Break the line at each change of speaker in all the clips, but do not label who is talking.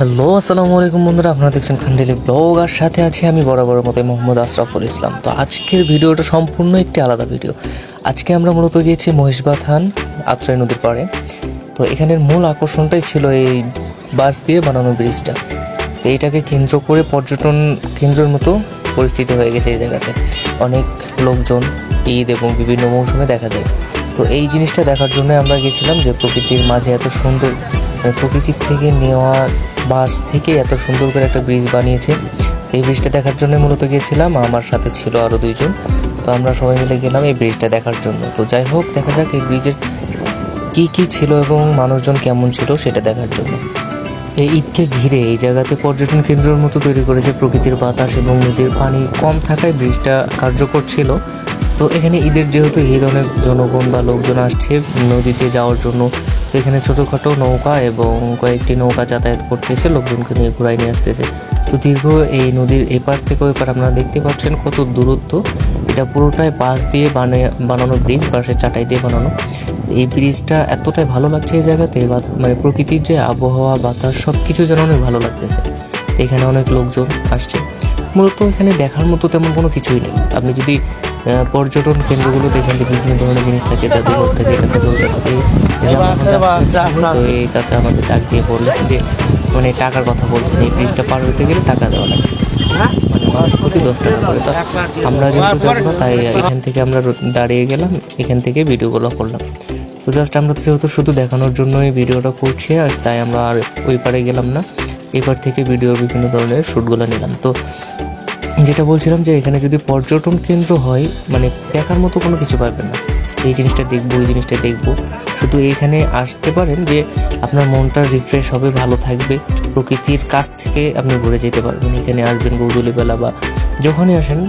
Hello, আসসালামু আলাইকুম বন্ধুরা, আপনারা দেখছেন খান্ডেলি ব্লগ। আর সাথে আছি আমি বরাবর মতো মোহাম্মদ আশরাফুল ইসলাম। তো আজকের ভিডিওটা সম্পূর্ণ একটি আলাদা ভিডিও। আজকে আমরা মূলত গিয়েছি মহিষবাথান আত্রাই নদীর পাড়ে। তো এখানের মূল আকর্ষণটাই ছিল এই বাস দিয়ে বানানো ব্রিজটা। এইটাকে কেন্দ্র করে পর্যটন কেন্দ্রের মতো পরিস্থিতি হয়ে গেছে এই জায়গাতে। অনেক লোকজন, ঈদ এবং বিভিন্ন মৌসুমে দেখা যায়। তো এই জিনিসটা দেখার জন্য আমরা গেছিলাম যে প্রকৃতির মাঝে এত সুন্দর মানে প্রকৃতির থেকে নেওয়া বাস থেকে এত সুন্দর করে একটা ব্রিজ বানিয়েছে। এই ব্রিজটা দেখার জন্য মূলত গিয়েছিলাম আমার সাথে ছিল আরও দুইজন। তো আমরা সবাই মিলে গেলাম এই ব্রিজটা দেখার জন্য। তো যাই হোক, দেখা যাক এই ব্রিজের কী কী ছিল এবং মানুষজন কেমন ছিল সেটা দেখার জন্য। এই ঈদকে ঘিরে এই জায়গাতে পর্যটন কেন্দ্রের মতো তৈরি করেছে প্রকৃতির বাতাস এবং নদীর পানি। কম থাকায় ব্রিজটা কার্যকর ছিল। তো এখানে ঈদের যেহেতু ঈদ, অনেক জনগণ বা লোকজন আসছে নদীতে যাওয়ার জন্য। তো এখানে ছোটোখাটো নৌকা এবং কয়েকটি নৌকা যাতায়াত করতেছে, লোকজনকে নিয়ে ঘুরাই নিয়ে আসতেছে। তো দীর্ঘ এই নদীর এপার থেকে ওই আপনারা দেখতে পাচ্ছেন কত দূরত্ব। এটা পুরোটাই বাঁশ দিয়ে বানিয়ে বানানো ব্রিজ বাঁশের চাটাই দিয়ে বানানো। এই ব্রিজটা এতটাই ভালো লাগছে এই জায়গাতে মানে প্রকৃতির যে আবহাওয়া, বাতাস সব কিছু যেন অনেক ভালো লাগতেছে। এখানে অনেক লোকজন আসছে। মূলত এখানে দেখার মতো তেমন কোনো কিছুই নেই। আপনি যদি পর্যটন কেন্দ্রগুলোতে দেখেন যে বিভিন্ন ধরনের জিনিস থাকে জাদুঘর থাকে এটা থাকে ওটা থাকে। তো এই চাচা আমাদের ডাক দিয়ে বললেন যে মানে টাকার কথা বলছেন এই ব্রিজটা পার হতে গেলে টাকা দেওয়া লাগে মানে মানুষ প্রতি দশ টাকা করে তো আমরা যেহেতু যাব না তাই এখান থেকে আমরা দাঁড়িয়ে গেলাম এখান থেকে ভিডিওগুলো করলাম। তো জাস্ট আমরা তো যেহেতু শুধু দেখানোর জন্যই ভিডিওটা করছি আর তাই আমরা আর ওই পারে গেলাম না। এপার থেকে ভিডিওর বিভিন্ন ধরনের শ্যুটগুলো নিলাম। তো যেটা বলছিলাম যে এখানে যদি পর্যটন কেন্দ্র হয় মানে দেখার মতো কোনো কিছু পাবেন না। এই জিনিসটা দেখব, এই জিনিসটা দেখব। শুধু এখানে আসতে পারেন যে আপনার মনটা রিফ্রেশ হবে, ভালো থাকবে। প্রকৃতির কাছ থেকে আপনি ঘুরে যেতে পারবেন। এখানে আসবেন গৌদুলিবেলা বা যখনই আসেন,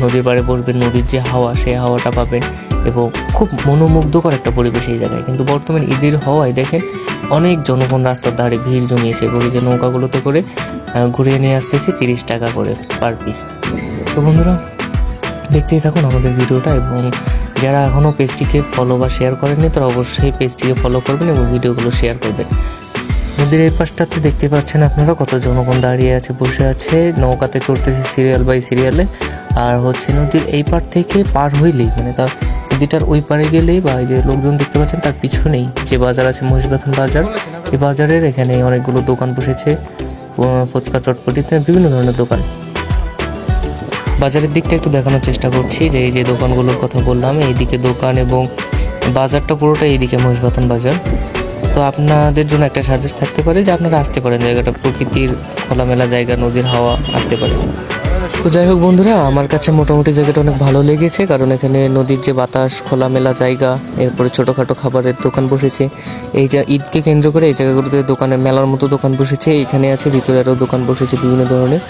নদীর পাড়ে বসবেন, নদীর যে হাওয়া, সেই হাওয়াটা পাবেন এবং খুব মনোমুগ্ধকর একটা পরিবেশ এই জায়গায়। কিন্তু বর্তমান ঈদের হওয়ায় দেখেন অনেক জনগণ রাস্তার ধারে ভিড় জমিয়েছে এবং এই যে নৌকাগুলোতে করে ঘুরিয়ে নিয়ে আসতেছে তিরিশ টাকা করে পার পিস তো বন্ধুরা, দেখতেই থাকুন আমাদের ভিডিওটা এবং যারা এখনও পেজটিকে ফলো বা শেয়ার করেননি, তারা অবশ্যই পেজটিকে ফলো করবেন এবং ভিডিওগুলো শেয়ার করবেন। নদীর এই পাশটাতে দেখতে পাচ্ছেন আপনারা কত জনগণ দাঁড়িয়ে আছে, বসে আছে, নৌকাতে চড়তেছে সিরিয়াল বাই সিরিয়ালে আর হচ্ছে নদীর এই পার থেকে পার হইলেই মানে তার নদীটার ওই পারে গেলেই বা যে লোকজন দেখতে পাচ্ছেন, তার পিছনেই যে বাজার আছে মহিষবাথন বাজার, এই বাজারের এখানে অনেকগুলো দোকান বসেছে। ফুচকা চটপটিতে বিভিন্ন ধরনের দোকান। বাজারের দিকটা একটু দেখানোর চেষ্টা করছি যে এই যে দোকানগুলোর কথা বললাম, এইদিকে দোকান এবং বাজারটা পুরোটা এইদিকে মহিষবাতন বাজার। তো আপনাদের জন্য একটা সাজেস্ট থাকতে পারে যে আপনারা আসতে পারেন। জায়গাটা প্রকৃতির খোলামেলা জায়গা, নদীর হাওয়া আসতে পারে। তো যাই হোক বন্ধুরা, আমার কাছে মোটামুটি জায়গাটা অনেক ভালো লেগেছে, কারণ এখানে নদীর যে বাতাস, খোলামেলা জায়গা, এরপরে ছোটোখাটো খাবারের দোকান বসেছে। এই যে ঈদকে কেন্দ্র করে এই জায়গাগুলোতে দোকানের মেলার মতো দোকান বসেছে এইখানে আছে ভিতরে আরও দোকান বসেছে বিভিন্ন ধরনের।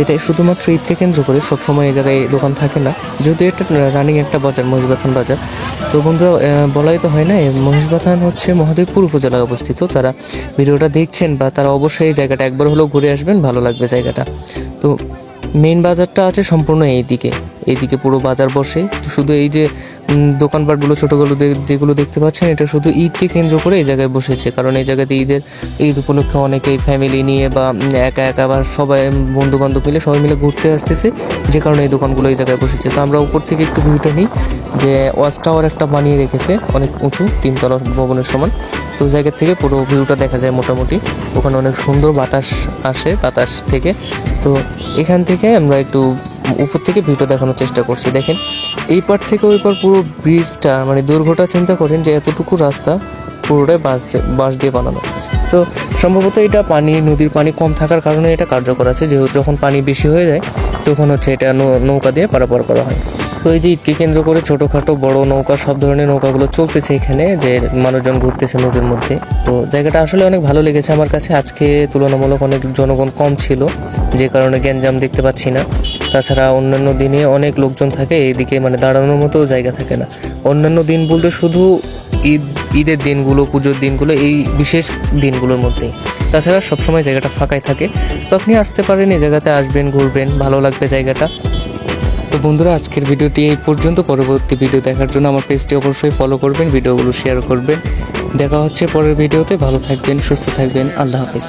এটা শুধুমাত্র ঈদকে কেন্দ্র করে, সবসময় এই জায়গায় দোকান থাকে না। যেহেতু এটা রানিং একটা বাজার, মহিষবাথান বাজার। তো বন্ধুরা বলাই তো হয় না মহিষবাথান হচ্ছে মহাদেবপুর উপজেলায় অবস্থিত। যারা ভিডিওটা দেখছেন বা তারা অবশ্যই এই জায়গাটা একবার হলেও ঘুরে আসবেন, ভালো লাগবে জায়গাটা। তো মেইন বাজারটা আছে সম্পূর্ণ এই এইদিকে। এইদিকে পুরো বাজার বসে। তো শুধু এই যে দোকানপাটগুলো, ছোটোগুলো যেগুলো দেখতে পাচ্ছেন, এটা শুধু ঈদকে কেন্দ্র করে এই জায়গায় বসেছে। কারণ এই জায়গাতে ঈদের, ঈদ উপলক্ষে অনেকেই ফ্যামিলি নিয়ে বা একা একা বা সবাই বন্ধু বান্ধব মিলে সবাই মিলে ঘুরতে আসতেছে। যে কারণে এই দোকানগুলো এই জায়গায় বসেছে। তো আমরা উপর থেকে একটু ভিউটা নিই। যে ওয়াচ টাওয়ার একটা বানিয়ে রেখেছে। অনেক উঁচু, তিনতলা ভবনের সমান। তো জায়গা থেকে পুরো ভিউটা দেখা যায় মোটামুটি। ওখানে অনেক সুন্দর বাতাস আসে, বাতাস থেকে। তো এখান থেকে আমরা একটু উপর থেকে ভিউটা দেখানোর চেষ্টা করছি। দেখেন, এই পার থেকে ওই পার পুরো ব্রিজটা মানে দুর্ঘটনা চিন্তা করেন যে এতটুকু রাস্তা পুরোটাই বাঁশ বাঁশ দিয়ে বানানো। তো সম্ভবত এটা পানি, নদীর পানি কম থাকার কারণে এটা কার্যকর আছে। যেহেতু যখন পানি বেশি হয়ে যায়, তখন হচ্ছে এটা নৌকা দিয়ে পারাপার করা হয়। তো এই যে ঈদকে কেন্দ্র করে ছোটোখাটো, বড় নৌকা, সব ধরনের নৌকাগুলো চলতেছে এখানে, যে মানুষজন ঘুরতেছে নদীর মধ্যে। তো জায়গাটা আসলে অনেক ভালো লেগেছে আমার কাছে। আজকে তুলনামূলক অনেক জনগণ কম ছিল, যে কারণে গ্যাঞ্জাম দেখতে পাচ্ছি না। তাছাড়া অন্যান্য দিনে অনেক লোকজন থাকে, এইদিকে মানে দাঁড়ানোর মতো জায়গা থাকে না। অন্যান্য দিন বলতে শুধু ঈদ, ঈদের দিনগুলো, পুজোর দিনগুলো, এই বিশেষ দিনগুলোর মধ্যেই। তাছাড়া সবসময় জায়গাটা ফাঁকাই থাকে। তো আপনি আসতে পারেন এই জায়গাতে আসবেন, ঘুরবেন, ভালো লাগবে জায়গাটা। তো বন্ধুরা, আজকের ভিডিওটি এই পর্যন্ত। পরবর্তী ভিডিও দেখার জন্য আমার পেজটি অবশ্যই ফলো করবেন, ভিডিওগুলো শেয়ার করবেন। দেখা হচ্ছে পরের ভিডিওতে। ভালো থাকবেন, সুস্থ থাকবেন। আল্লাহ হাফিজ।